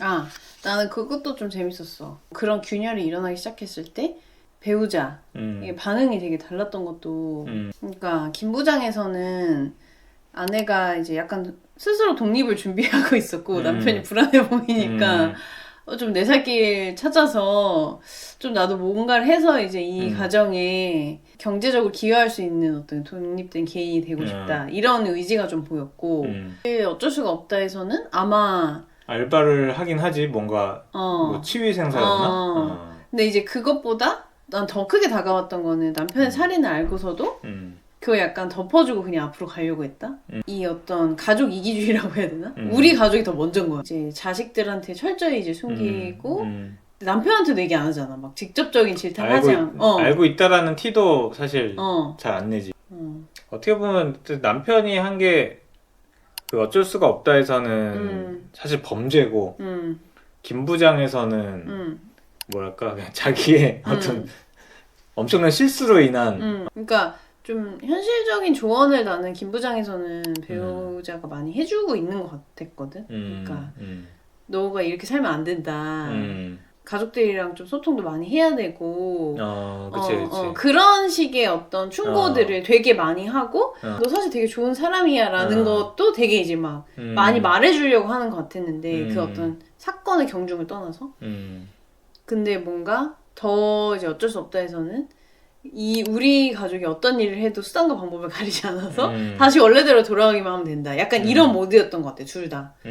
아, 나는 그것도 좀 재밌었어. 그런 균열이 일어나기 시작했을 때 배우자 음. 이게 반응이 되게 달랐던 것도 음. 그러니까 김부장에서는 아내가 이제 약간 스스로 독립을 준비하고 있었고 음. 남편이 불안해 보이니까 음. 어, 좀 내 살길 찾아서 좀 나도 뭔가를 해서 이제 이 음. 가정에 경제적으로 기여할 수 있는 어떤 독립된 개인이 되고 음. 싶다 이런 의지가 좀 보였고 음. 어쩔 수가 없다 해서는 아마 알바를 하긴 하지 뭔가 어 뭐 치위 생사였나? 어. 어. 근데 이제 그것보다 난 더 크게 다가왔던 거는 남편의 음. 살인을 알고서도 음. 그거 약간 덮어주고 그냥 앞으로 가려고 했다? 음. 이 어떤 가족 이기주의라고 해야 되나? 음. 우리 가족이 더 먼저인 거야. 이제 자식들한테 철저히 이제 숨기고 음. 남편한테도 얘기 안 하잖아. 막 직접적인 질타를 하지 있, 않고. 어. 알고 있다라는 티도 사실 어. 잘안 내지. 어. 어떻게 보면 또 남편이 한 게 그 어쩔 수가 없다 해서는 음. 사실 범죄고 음. 김 부장에서는 음. 뭐랄까 그냥 자기의 음. 어떤 엄청난 실수로 인한 음. 그러니까 좀 현실적인 조언을 나는 김 부장에서는 배우자가 많이 해주고 있는 것 같았거든. 음, 그러니까 음, 너가 이렇게 살면 안 된다. 음. 가족들이랑 좀 소통도 많이 해야 되고. 어, 그치, 어, 그치. 어, 그런 식의 어떤 충고들을 되게 많이 하고 어. 너 사실 되게 좋은 사람이야라는 어. 것도 되게 이제 막 음, 많이 말해주려고 하는 것 같았는데 음. 그 어떤 사건의 경중을 떠나서 음, 근데 뭔가 더 이제 어쩔 수 없다 해서는 이 우리 가족이 어떤 일을 해도 수단과 방법을 가리지 않아서 음. 다시 원래대로 돌아가기만 하면 된다. 약간 음. 이런 모드였던 것 같아 둘 다. 음.